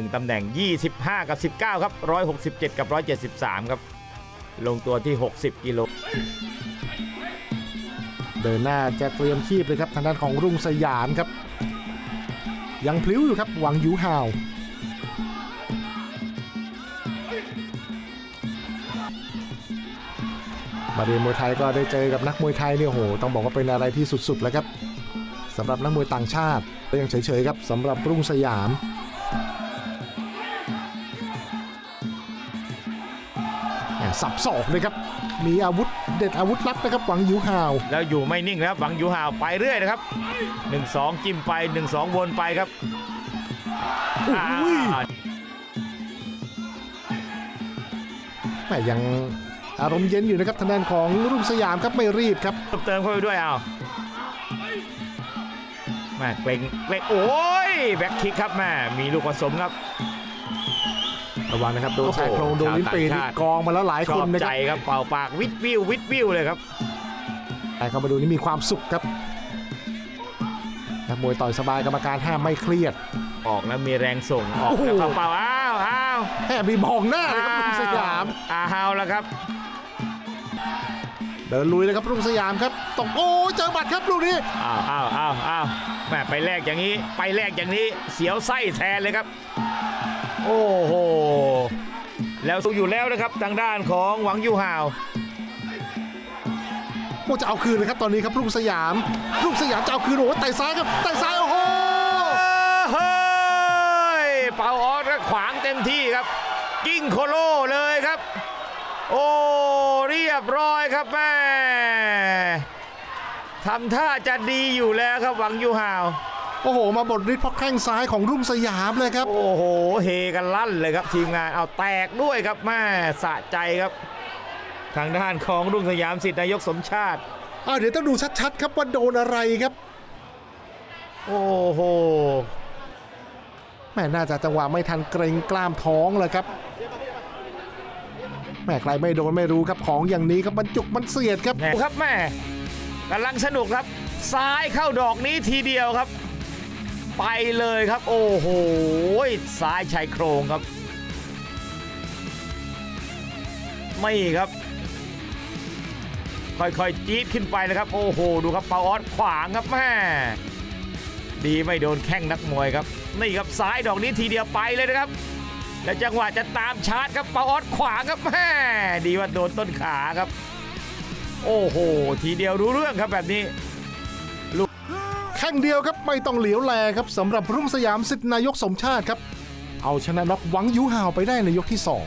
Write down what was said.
1ตำแหน่ง 25 กับ 19 ครับ 167 กับ 173 ครับ ลงตัวที่ 60 กิโล เดินหน้าจะเตรียมทีบเลยครับ ทางด้านของรุ่งสยามครับ ยังพลิ้วอยู่ครับ หวังยูฮาวมาเรียนมวยไทยก็ได้เจอกับนักมวยไทยเนี่ยโอ้โหต้องบอกว่าเป็นอะไรที่สุดๆแล้วครับสำหรับนักมวยต่างชาติก็ยังเฉยๆครับสำหรับรุ่งสยาม สับศอกเลยครับ มีอาวุธเด็ดอาวุธลับนะครับหวังยูฮาว แล้วอยู่ไม่นิ่งนะครับหวังยูฮาวไปเรื่อยนะครับ 1-2 จิ้มไป 1-2 วนไปครับอุ้ยอ่าแหม่ยังอารมณ์เย็นอยู่นะครับทางด้านของรุ่งสยามครับไม่รีบครับเพิ่มเติมเข้าไปด้วยเอาแม่เกรงเกรงโอ้ยแบ็คคิกครับแม่มีลูกผสมครับ ระวังนะครับโดนโอ้โหชายโครงโดนลิ้นปีชาวต่างนี่ชาติกองมาแล้วหลายชคอนบนะใจครับครับเป่าปากวิดวิววิดวิวเลยครับ แต่เข้ามาดูนี่มีความสุขครับนักมวยต่อยสบายกรรมการห้ามไม่เครียด ออกแล้วมีแรงส่งออกโอ้โห แล้วเข้าเป่าอ้าวอ้าวแห่มีมองหน้าเลยครับรุ่งสยาม อ้าวแล้วครับ เดินลุยเลยครับรุ่งสยามครับตกโอ้ยเจอบัตรครับลูกนี้ อ้าวอ้าวอ้าวอ้าวแม่ไปแลกอย่างนี้ ไปแลกอย่างนี้ เสียวไส้แทนเลยครับ โอ้โห แล้วสู้อยู่แล้วนะครับทางด้านของหวังยูฮาวโอ้จะเอาคืนเลยครับตอนนี้ครับรุ่งสยามรุ่งสยามจะเอาคืนโอ้โหไต่ซ้ายครับไต่ซ้ายโอ้โหเฮ้ยเป่าออสก็ขวางเต็มที่ครับ กิ้งโคโลเลยครับ โอ้เรียบร้อยครับแม่ทำท่าจะดีอยู่แล้วครับหวังยูฮาว โอ้โห มาบดฤทธิ์เพราะแข้งซ้ายของรุ่งสยามเลยครับ โอ้โห เฮกันลั่นเลยครับทีมงานเอาแตกด้วยครับแม่สะใจครับ ทางด้านของรุ่งสยามสิทธินายกสมชาติอ้าวเดี๋ยวต้องดูชัดๆครับว่าโดนอะไรครับ โอ้โหแม่น่าจะจังหวะไม่ทันเกรงกล้ามท้องเลยครับแม่ใครไม่โดนไม่รู้ครับของอย่างนี้ครับมันจุกมันเสียดครับแหม่ครับแม่กำลังสนุกครับ ซ้ายเข้าดอกนี้ทีเดียวครับ ไปเลยครับ โอ้โหซ้ายชายโครงครับ ไม่ครับ ค่อยๆจี๊ดขึ้นไปนะครับ โอ้โห ดูครับเปาออสขวางครับแม่ดีไม่โดนแข้งนักมวยครับนี่ครับซ้ายดอกนี้ทีเดียวไปเลยนะครับ และจังหวะจะตามชาร์จครับเปาออสขวางครับแม่ดีว่าโดนต้นขาครับ โอ้โห ทีเดียวรู้เรื่องครับแบบนี้ ข้งเดียวครับไม่ต้องเหลียวแลครับสำหรับรุ่งสยามสิทธินายกสมชาติครับ เอาชนะน็อกหวังยูฮาวไปได้ในยกที่สอง